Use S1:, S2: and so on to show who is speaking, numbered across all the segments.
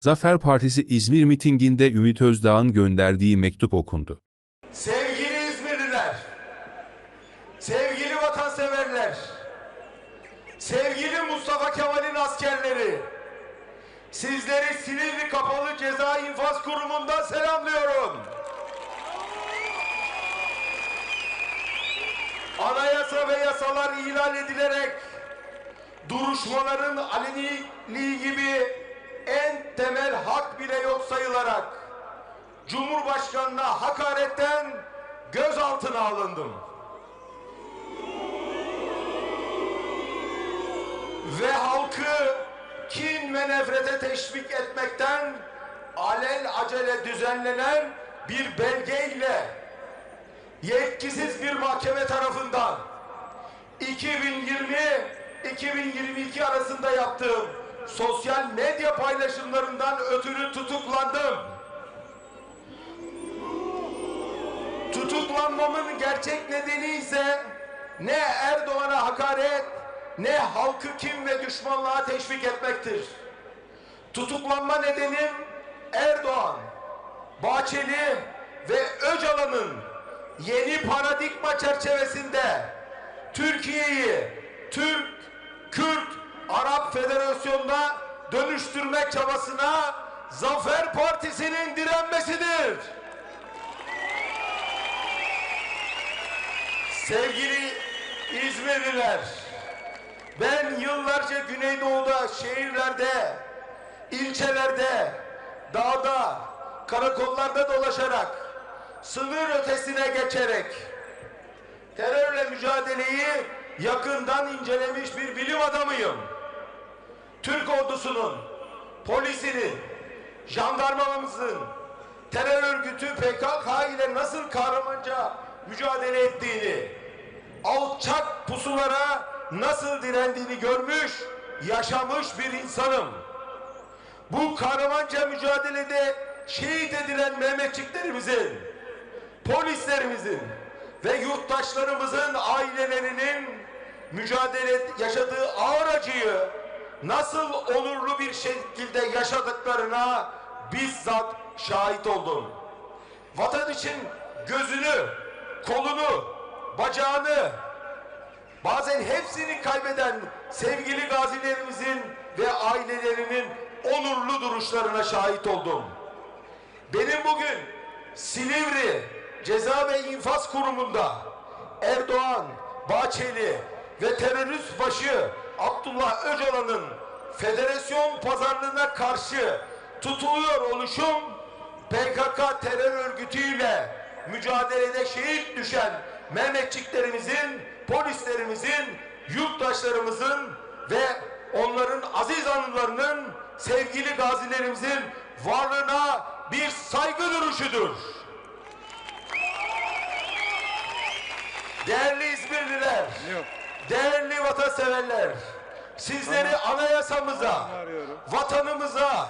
S1: Zafer Partisi İzmir mitinginde Ümit Özdağ'ın gönderdiği mektup okundu.
S2: Sevgili İzmirliler, sevgili vatanseverler, sevgili Mustafa Kemal'in askerleri, sizleri Silivri Kapalı Ceza İnfaz Kurumu'ndan selamlıyorum. Anayasa ve yasalar ihlal edilerek duruşmaların aleniliği gibi yok sayılarak Cumhurbaşkanına hakaretten gözaltına alındım. Ve halkı kin ve nefrete teşvik etmekten alel acele düzenlenen bir belgeyle yetkisiz bir mahkeme tarafından 2020-2022 arasında yaptığım sosyal medya paylaşımlarından ötürü tutuklandım. Tutuklanmamın gerçek nedeni ise ne Erdoğan'a hakaret ne halkı kim ve düşmanlığa teşvik etmektir. Tutuklanma nedenim Erdoğan, Bahçeli ve Öcalan'ın yeni paradigma çerçevesinde Türkiye'yi Türk, Kürt, Arap Federasyonu'na dönüştürmek çabasına Zafer Partisi'nin direnmesidir. Sevgili İzmirliler, ben yıllarca Güneydoğu'da, şehirlerde, ilçelerde, dağda, karakollarda dolaşarak, sınır ötesine geçerek, terörle mücadeleyi yakından incelemiş bir bilim adamıyım. Türk ordusunun, polisinin, jandarmamızın, terör örgütü PKK ile nasıl kahramanca mücadele ettiğini, alçak pusulara nasıl direndiğini görmüş, yaşamış bir insanım. Bu kahramanca mücadelede şehit edilen Mehmetçiklerimizin, polislerimizin ve yurttaşlarımızın ailelerinin mücadele yaşadığı ağır acıyı nasıl onurlu bir şekilde yaşadıklarına bizzat şahit oldum. Vatan için gözünü, kolunu, bacağını, bazen hepsini kaybeden sevgili gazilerimizin ve ailelerinin onurlu duruşlarına şahit oldum. Benim bugün Silivri Ceza ve İnfaz Kurumu'nda Erdoğan, Bahçeli ve terörist başı Abdullah Öcalan'ın federasyon pazarlığına karşı tutuluyor oluşum PKK terör örgütüyle mücadelede şehit düşen Mehmetçiklerimizin, polislerimizin, yurttaşlarımızın ve onların aziz anılarının sevgili gazilerimizin varlığına bir saygı duruşudur. Değerli İzmirliler, değerli vatanseverler, sizleri anayasamıza, vatanımıza,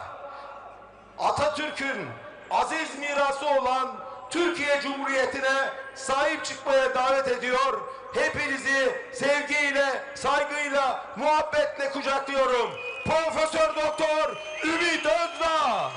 S2: Atatürk'ün aziz mirası olan Türkiye Cumhuriyeti'ne sahip çıkmaya davet ediyor. Hepinizi sevgiyle, saygıyla, muhabbetle kucaklıyorum. Profesör Doktor Ümit Özdağ.